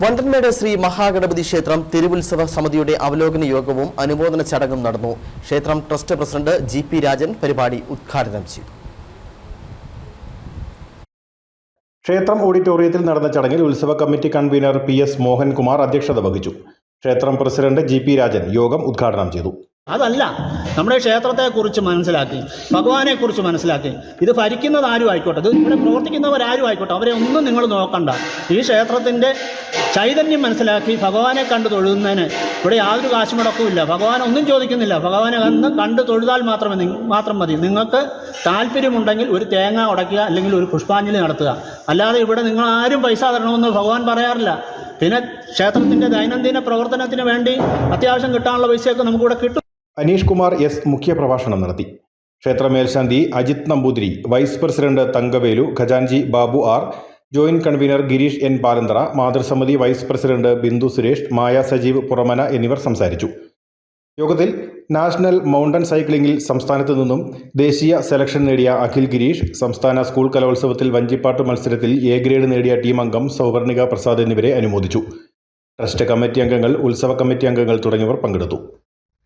വണ്ടൻമേട് ശ്രീ മഹാഗണപതി ക്ഷേത്രം തിരുവുത്സവ സമിതിയുടെ അവലോകന യോഗവും അനുമോദന ചടങ്ങും നടന്നു. ക്ഷേത്രം trust president G P Rajan പരിപാടി ഉദ്ഘാടനം ചെയ്തു. ക്ഷേത്രം ഓഡിറ്റോറിയത്തിൽ നടന്ന ചടങ്ങിൽ ഉത്സവ committee convener P S Mohankumar അധ്യക്ഷത വഹിച്ചു. ക്ഷേത്രം പ്രസിഡന്റ് ജി പി രാജൻ യോഗം ഉദ്ഘാടനം ചെയ്തു. അതല്ല നമ്മുടെ ക്ഷേത്രത്തെക്കുറിച്ച് മനസ്സിലാക്കി ഭഗവാനെക്കുറിച്ച് മനസ്സിലാക്കി. ഇത് ഭരിക്കുന്നത് ആരും ആയിക്കോട്ടെ ഇത് ഇവിടെ പ്രവർത്തിക്കുന്നവരാരും ആയിക്കോട്ടെ അവരെ ഒന്നും നിങ്ങൾ നോക്കണ്ട. ഈ ക്ഷേത്രത്തിന്റെ ചൈതന്യം മനസ്സിലാക്കി ഭഗവാനെ കണ്ടു തൊഴുന്നതിന് ഇവിടെ യാതൊരു കാശ് മുടക്കുമില്ല ഭഗവാൻ ഒന്നും ചോദിക്കുന്നില്ല. ഭഗവാനെ വന്ന് കണ്ടു തൊഴുതാൽ മാത്രമേ മാത്രം മതി. നിങ്ങൾക്ക് താല്പര്യമുണ്ടെങ്കിൽ ഒരു തേങ്ങ ഉടയ്ക്കുക അല്ലെങ്കിൽ ഒരു പുഷ്പാഞ്ജലി നടത്തുക. അല്ലാതെ ഇവിടെ നിങ്ങൾ ആരും പൈസ തരണമെന്ന് ഭഗവാൻ പറയാറില്ല. പിന്നെ ക്ഷേത്രത്തിന്റെ ദൈനംദിന പ്രവർത്തനത്തിന് വേണ്ടി അത്യാവശ്യം കിട്ടാനുള്ള പൈസയൊക്കെ നമുക്കിവിടെ കിട്ടും. അനീഷ് കുമാർ എസ് മുഖ്യപ്രഭാഷണം നടത്തി. ക്ഷേത്ര മേൽശാന്തി Ajith Namboothiri vice president Thangavelu ഖജാൻജി Babu R joint convener Girish N Palanthara മാതൃസമിതി vice president Bindu Suresh Maya Sajeev Puramana എന്നിവർ സംസാരിച്ചു. യോഗത്തിൽ നാഷണൽ മൗണ്ടൻ സൈക്ലിംഗിൽ സംസ്ഥാനത്തു നിന്നും ദേശീയ സെലക്ഷൻ നേടിയ അഖിൽ ഗിരീഷ് സംസ്ഥാന സ്കൂൾ കലോത്സവത്തിൽ വഞ്ചിപ്പാട്ട് മത്സരത്തിൽ എ ഗ്രേഡ് നേടിയ ടീം അംഗം സൗവർണിക പ്രസാദ് എന്നിവരെ അനുമോദിച്ചു. ട്രസ്റ്റ് കമ്മിറ്റി അംഗങ്ങൾ ഉത്സവ കമ്മിറ്റി അംഗങ്ങൾ തുടങ്ങിയവർ പങ്കെടുത്തു.